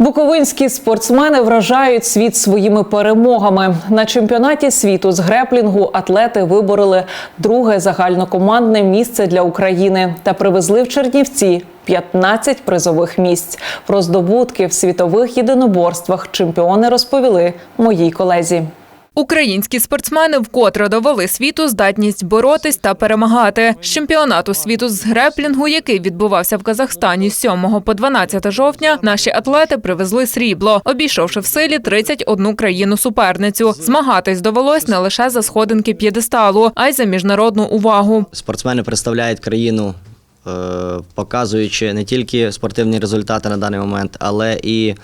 Буковинські спортсмени вражають світ своїми перемогами. На чемпіонаті світу з греплінгу атлети вибороли друге загальнокомандне місце для України та привезли в Чернівці 15 призових місць. Про здобутки в світових єдиноборствах чемпіони розповіли моїй колезі. Українські спортсмени вкотре довели світу здатність боротись та перемагати. З чемпіонату світу з греплінгу, який відбувався в Казахстані з 7 по 12 жовтня, наші атлети привезли срібло, обійшовши в силі 31 країну суперницю. Змагатись довелось не лише за сходинки п'єдесталу, а й за міжнародну увагу. Спортсмени представляють країну, е, показуючи не тільки спортивні результати на даний момент, але і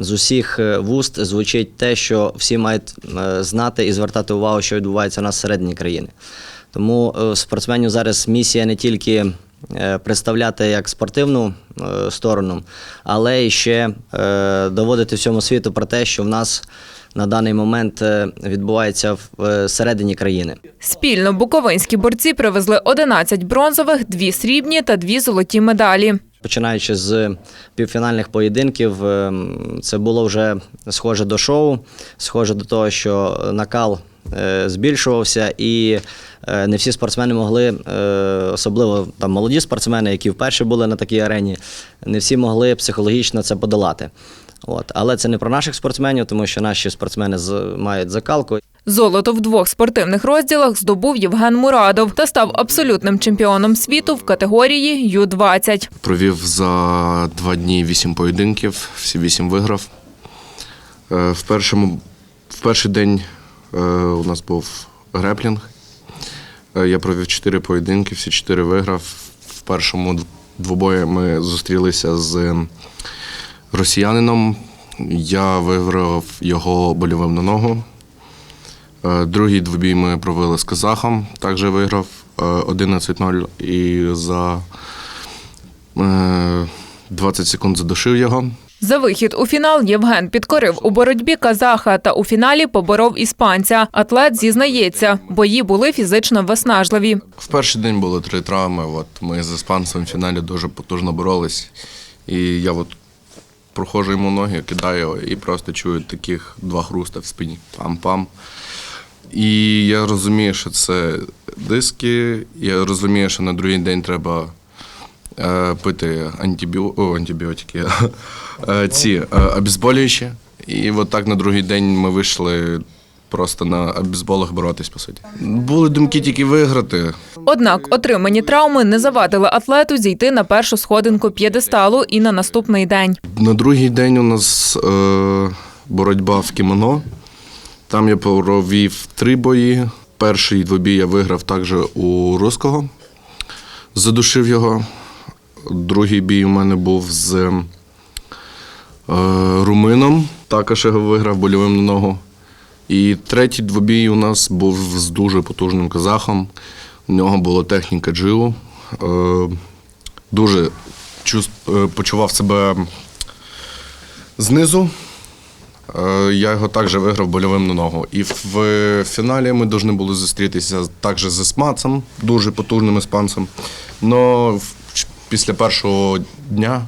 з усіх е, вуст звучить те, що всі мають е, знати і звертати увагу, що відбувається у нас всередині країни. Тому е, спортсменів зараз місія не тільки е, представляти як спортивну е, сторону, але і ще е, доводити всьому світу про те, що в нас на даний момент е, відбувається в- е, всередині країни. Спільно буковинські борці привезли 11 бронзових, 2 срібні та 2 золоті медалі. Починаючи з півфінальних поєдинків, ем, це було вже схоже до шоу, схоже до того, що накал е, збільшувався, і е, не всі спортсмени могли, е, особливо там молоді спортсмени, які вперше були на такій арені, не всі могли психологічно це подолати. От. Але це не про наших спортсменів, тому що наші спортсмени мають закалку. Золото в двох спортивних розділах здобув Євген Мурадов та став абсолютним чемпіоном світу в категорії Ю-20. Провів за два дні вісім поєдинків, всі вісім виграв. Е, В, першому, в перший день е, у нас був греплінг. Е, Я провів чотири поєдинки, всі чотири виграв. В першому дв- двобої ми зустрілися з росіянином. Я виграв його больовим на ногу. Е, Другий двобій ми провели з казахом, також виграв е, 11-0 і за е, 20 секунд задушив його. За вихід у фінал Євген підкорив у боротьбі казаха та у фіналі поборов іспанця. Атлет зізнається, бої були фізично виснажливі. В перший день було три травми. От ми з іспанцем в фіналі дуже потужно боролись. І я от проходжу йому ноги, кидаю і просто чую таких два хруста в спині. Пам-пам. І я розумію, що це диски. Я розумію, що на другий день треба е, пити антибіо... О, антибіотики, е, ці е, обезболюючі. І от так на другий день ми вийшли просто на обезболах боротись, по суті. Були думки тільки виграти. Однак отримані травми не завадили атлету зійти на першу сходинку п'єдесталу і на наступний день. На другий день у нас е, боротьба в кімоно. Там я провів три бої. Перший двобій я виграв також у руського, задушив його. Другий бій у мене був з е, румином, також його виграв больовим на ногу. І третій двобій у нас був з дуже потужним казахом. У нього була техніка джиу. Е, дуже чувс- е, почував себе знизу. Е, Я його також виграв больовим на ногу. І в фіналі ми повинні були зустрітися також з іспанцем, дуже потужним іспанцем. Но після першого дня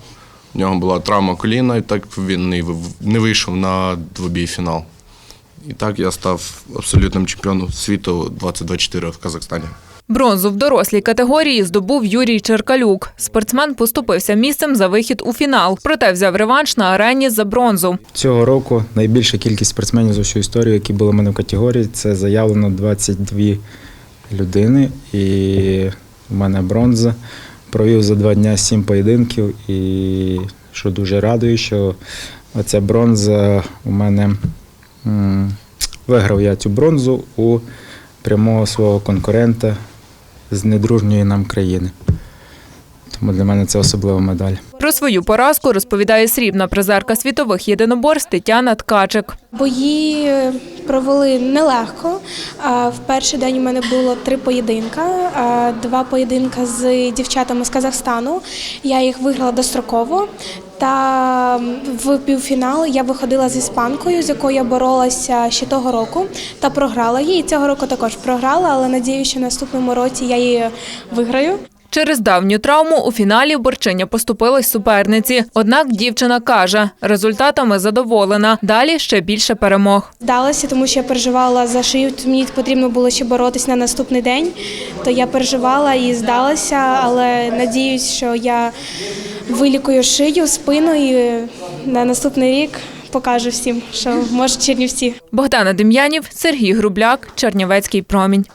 в нього була травма коліна, і так він не вийшов на двобій фінал. І так я став абсолютним чемпіоном світу 2024 в Казахстані. Бронзу в дорослій категорії здобув Юрій Черкалюк. Спортсмен поступився місцем за вихід у фінал, проте взяв реванш на арені за бронзу. Цього року найбільша кількість спортсменів за всю історію, які були в мене в категорії, це заявлено 22 людини. І в мене бронза. Провів за два дні сім поєдинків. І що дуже радує, що оця бронза у мене виграв я цю бронзу у прямого свого конкурента з недружньої нам країни. Тому для мене це особлива медаль. Про свою поразку розповідає срібна призерка світових єдиноборств Тетяна Ткачик. Бої провели нелегко. В перший день у мене було три поєдинка, два поєдинка з дівчатами з Казахстану. Я їх виграла достроково. Та в півфінал я виходила з іспанкою, з якою я боролася ще того року, та програла її. Цього року також програла, але надію, що наступному році я її виграю. Через давню травму у фіналі борчиня поступилась суперниці. Однак дівчина каже, результатами задоволена. Далі ще більше перемог. Здалася, тому що я переживала за шию. Мені потрібно було ще боротись на наступний день. То я переживала і здалася, але надіюсь, що я вилікую шию, спину і на наступний рік покажу всім, що може Чернівці. Богдана Дем'янів, Сергій Грубляк, Чернівецький промінь.